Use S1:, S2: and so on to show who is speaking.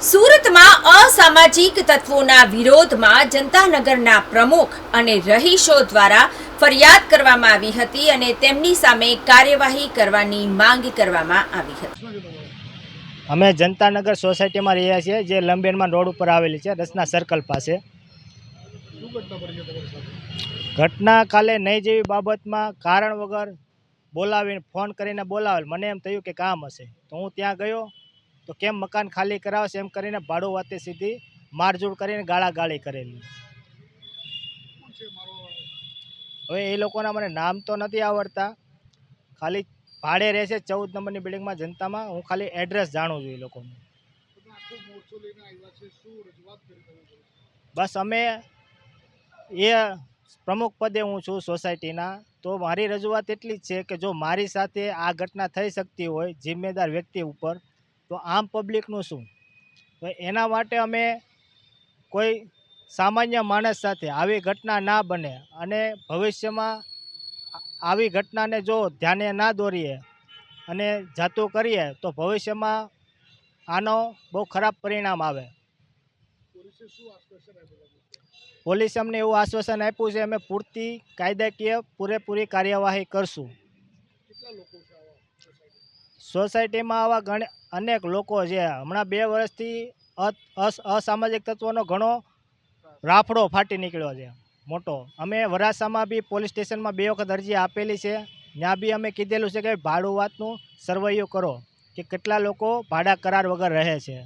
S1: સુરતમાં અસામાજિક તત્વોના વિરોધમાં જનતાનગરના પ્રમુખ અને રહીશો દ્વારા ફરિયાદ કરવામાં આવી હતી અને તેમની સામે કાર્યવાહી કરવાની માંગ કરવામાં આવી હતી.
S2: અમે જનતાનગર સોસાયટીમાં રહ્યા છીએ, જે લંબેનમાં રોડ ઉપર આવેલી છે, રસના સર્કલ પાસે. ઘટના કાલે નહીં જેવી બાબતમાં કારણ વગર બોલાવીને ફોન કરીને બોલાવેલ. મને એમ થયું કે કામ હશે. તો હું ત્યાં ગયો તો કેમ મકાન ખાલી કરાવશે? એમ કરીને ભાડું વાતે સીધી મારઝૂડ કરીને ગાળા ગાળી કરેલી. હવે એ લોકોના મને નામ તો નથી આવડતા. ખાલી ભાડે રહેશે ચૌદ નંબરની બિલ્ડિંગમાં જનતામાં. હું ખાલી એડ્રેસ જાણું છું એ લોકોનું. બસ અમે એ પ્રમુખ પદે હું છું સોસાયટીના. તો મારી રજૂઆત એટલી જ છે કે જો મારી સાથે આ ઘટના થઈ શકતી હોય જિમ્મેદાર વ્યક્તિ ઉપર તો આમ પબ્લિકનું શું? તો એના માટે અમે કોઈ સામાન્ય માણસ સાથે આવી ઘટના ના બને અને ભવિષ્યમાં આવી ઘટનાને જો ધ્યાને ના દોરીએ અને જાતું કરીએ તો ભવિષ્યમાં આનો બહુ ખરાબ પરિણામ આવે. પોલીસે અમને એવું આશ્વાસન આપ્યું છે અમે પૂરતી કાયદાકીય પૂરેપૂરી કાર્યવાહી કરશું. સોસાયટીમાં આવા ઘણા અનેક લોકો છે. હમણાં બે વર્ષથી અસામાજિક તત્વોનો ઘણો રાફડો ફાટી નીકળ્યો છે. મોટો. અમે વરાસામાં બી પોલીસ સ્ટેશનમાં બે વખત અરજી આપેલી છે. ત્યાં બી અમે કીધેલું છે કે ભાડું વાતનું સર્વૈયું કરો, કે કેટલા લોકો ભાડા કરાર વગર રહે છે.